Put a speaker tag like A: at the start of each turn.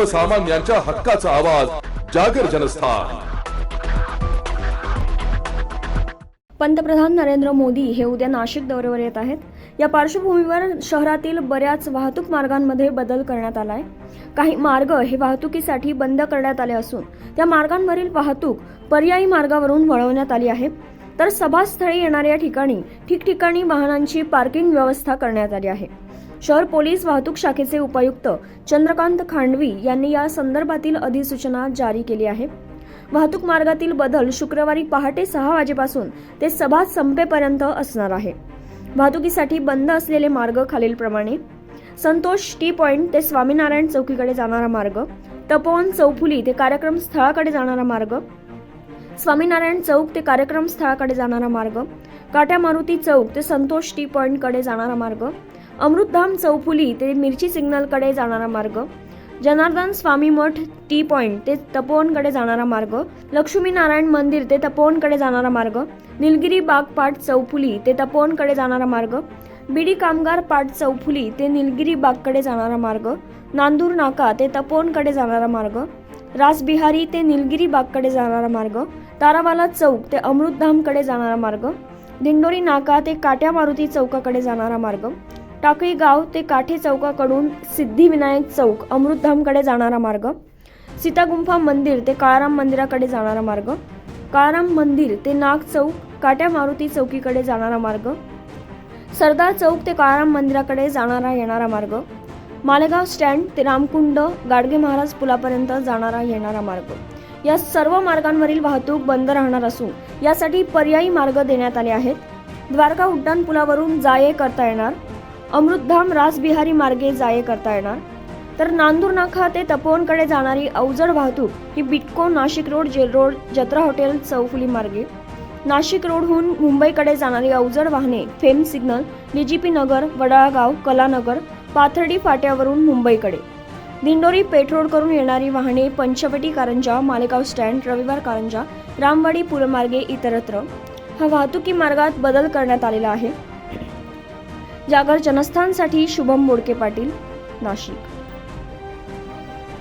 A: सर्वसामान्यांच्या हक्काचा आवाज जागर जनस्थान.
B: पंतप्रधान नरेंद्र मोदी हे उद्या नाशिक दौऱ्यावर येत आहेत. या पार्श्वभूमीवर शहरातील बऱ्याच वाहतूक मार्गांमध्ये बदल करण्यात आला आहे काही मार्ग हे वाहतुकीसाठी बंद करण्यात आले असून त्या मार्गांवरील वाहतूक पर्यायी मार्गावरून वळवण्यात आली आहे. तर सभास्थळी येणाऱ्या ठिकाणी ठिकठिकाणी वाहनांची पार्किंग व्यवस्था करण्यात आली आहे. शहर पोलीस वाहतूक शाखेचे उपायुक्त चंद्रकांत खांडवी यांनी या संदर्भातील अधिसूचना जारी केली आहे. वाहतूक मार्गातील बदल शुक्रवारी पहाटे सहा वाजेपासून ते सभा संपेपर्यंत असणार आहे. वाहतुकीसाठी बंद असलेले मार्ग खालीलप्रमाणे. संतोष टी पॉइंट ते स्वामीनारायण चौकीकडे जाणारा मार्ग. तपोवन चौफुली ते कार्यक्रम स्थळाकडे जाणारा मार्ग. स्वामीनारायण चौक ते कार्यक्रम स्थळाकडे जाणारा मार्ग. काट्या मारुती चौक ते संतोष टी पॉइंटकडे जाणारा मार्ग. अमृतधाम चौफुली ते मिरची सिग्नलकडे जाणारा मार्ग जनार्दन स्वामी मठ टी पॉइंट ते तपोवनकडे जाणारा मार्ग लक्ष्मीनारायण मंदिर ते तपोवनकडे जाणारा मार्ग निलगिरी बागपाट चौफुली ते तपोवनकडे जाणारा मार्ग बीडी कामगार पाट चौफुली ते निलगिरी बागकडे जाणारा मार्ग नांदूर नाका ते तपोवनकडे जाणारा मार्ग रासबिहारी ते निलगिरी बागकडे जाणारा मार्ग तारावाला चौक ते अमृतधामकडे जाणारा मार्ग दिंडोरी नाका ते काट्या मारुती चौकाकडे जाणारा मार्ग टाकळी गाव ते काठे चौकाकडून सिद्धिविनायक चौक अमृतधामकडे जाणारा मार्ग सीतागुंफा मंदिर ते काळाराम मंदिराकडे जाणारा मार्ग काळाराम मंदिर ते नाग चौक काट्या मारुती चौकीकडे जाणारा मार्ग सरदार चौक ते काळाराम मंदिराकडे जाणारा येणारा मार्ग मालेगाव स्टँड ते रामकुंड गाडगे महाराज पुलापर्यंत जाणारा येणारा मार्ग. या सर्व मार्गांवरील वाहतूक बंद राहणार असून यासाठी पर्यायी मार्ग देण्यात आले आहेत. द्वारका उड्डाण पुलावरून जाये करता येणार. अमृतधाम रासबिहारी मार्गे जाये करता येणार. तर नांदूर नाका ते तपोवनकडे जाणारी अवजड वाहतूक ही Bytco Nashik road jail road Jatra hotel चौफुली मार्गे. नाशिक रोडहून मुंबईकडे जाणारी अवजड वाहने Fame signal DGP Nagar Wadalgaon Kalanagar Pathardi फाट्यावरून मुंबईकडे. दिंडोरी पेठरोड करून येणारी वाहने पंचवटी कारंजा मालेगाव स्टँड रविवार कारंजा रामवाडी पुलमार्गे इतरत्र. हा वाहतुकी मार्गात बदल करण्यात आलेला आहे. जागर जनस्थानसाठी शुभम मोडके पाटील नाशिक.